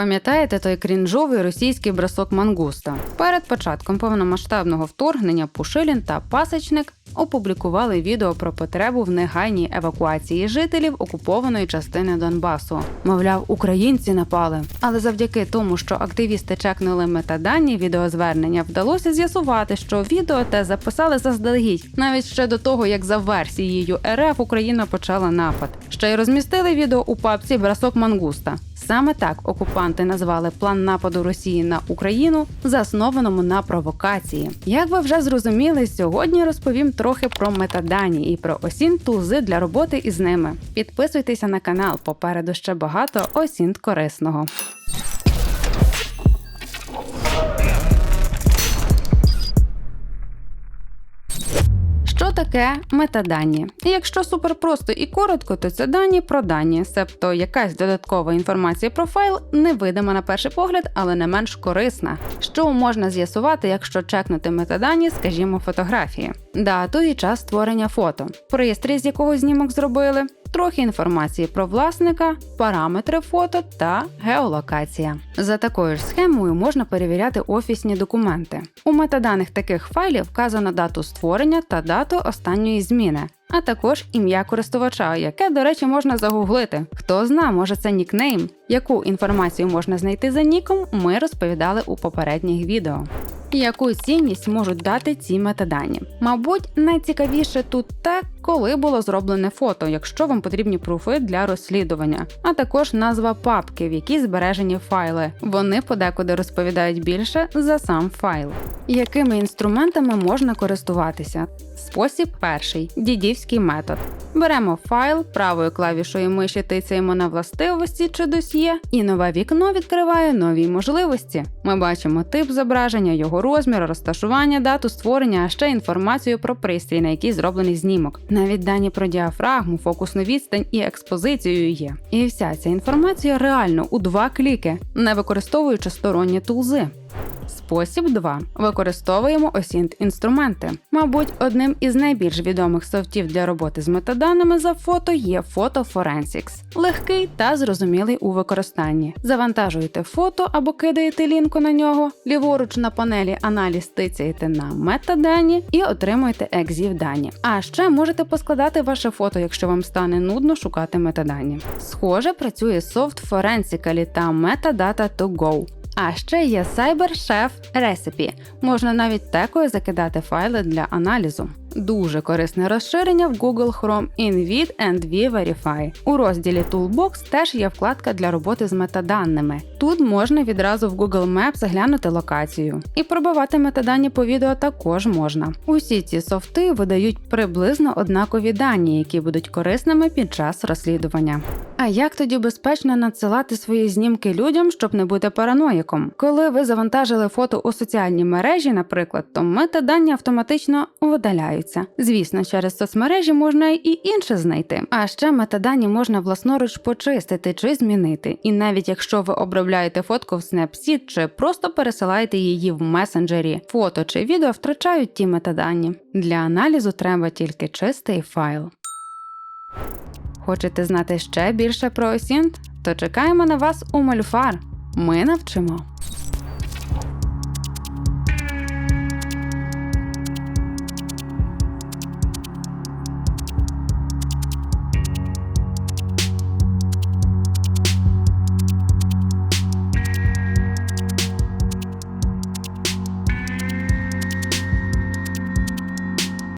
Пам'ятаєте той крінжовий російський бросок мангуста? Перед початком повномасштабного вторгнення Пушилін та Пасечник опублікували відео про потребу в негайній евакуації жителів окупованої частини Донбасу. Мовляв, українці напали. Але завдяки тому, що активісти чекнули метадані відеозвернення, вдалося з'ясувати, що відео те записали заздалегідь, навіть ще до того, як за версією РФ Україна почала напад. Ще й розмістили відео у папці Бросок мангуста. Саме так окупанти назвали план нападу Росії на Україну, заснованому на провокації. Як ви вже зрозуміли, сьогодні розповім трохи про метадані і про осін тулзи для роботи із ними. Підписуйтеся на канал, попереду ще багато осінт корисного. Таке метадані? Якщо супер просто і коротко, то це дані про дані, себто якась додаткова інформація про файл, невидима на перший погляд, але не менш корисна. Що можна з'ясувати, якщо чекнути метадані, скажімо, фотографії, дату і час створення фото, пристрій, з якого знімок зробили, трохи інформації про власника, параметри фото та геолокація. За такою ж схемою можна перевіряти офісні документи. У метаданих таких файлів вказано дату створення та дату останньої зміни. А також ім'я користувача, яке, до речі, можна загуглити. Хто зна, може це нікнейм. Яку інформацію можна знайти за ніком, ми розповідали у попередніх відео. Яку цінність можуть дати ці метадані? Мабуть, найцікавіше тут те, коли було зроблене фото, якщо вам потрібні пруфи для розслідування, а також назва папки, в якій збережені файли. Вони подекуди розповідають більше за сам файл. Якими інструментами можна користуватися? Спосіб перший дідівський метод. Беремо файл, правою клавішою миші тицяємо на властивості чи досьє, і нове вікно відкриває нові можливості. Ми бачимо тип зображення, його розмір, розташування, дату створення, а ще інформацію про пристрій, на який зроблений знімок. Навіть дані про діафрагму, фокусну відстань і експозицію є. І вся ця інформація реально у два кліки, не використовуючи сторонні тулзи. Спосіб 2. Використовуємо осінт інструменти. Мабуть, одним із найбільш відомих софтів для роботи з метаданими за фото є Photo Forensics. Легкий та зрозумілий у використанні. Завантажуєте фото або кидаєте лінку на нього, ліворуч на панелі аналіз тицяєте на метадані і отримуєте екзів дані. А ще можете поскладати ваше фото, якщо вам стане нудно шукати метадані. Схоже, працює софт Forensically та Metadata to Go. А ще є CyberChef Recipe. Можна навіть текою закидати файли для аналізу. Дуже корисне розширення в Google Chrome InVid and V-Verify. У розділі Toolbox теж є вкладка для роботи з метаданими. Тут можна відразу в Google Maps заглянути локацію. І пробивати метадані по відео також можна. Усі ці софти видають приблизно однакові дані, які будуть корисними під час розслідування. А як тоді безпечно надсилати свої знімки людям, щоб не бути параноїком? Коли ви завантажили фото у соціальні мережі, наприклад, то метадані автоматично видаляються. Звісно, через соцмережі можна і інше знайти. А ще метадані можна власноруч почистити чи змінити. І навіть якщо ви обробляєте фотку в Snapseed чи просто пересилаєте її в месенджері, фото чи відео втрачають ті метадані. Для аналізу треба тільки чистий файл. Хочете знати ще більше про осінт? То чекаємо на вас у Мольфар. Ми навчимо.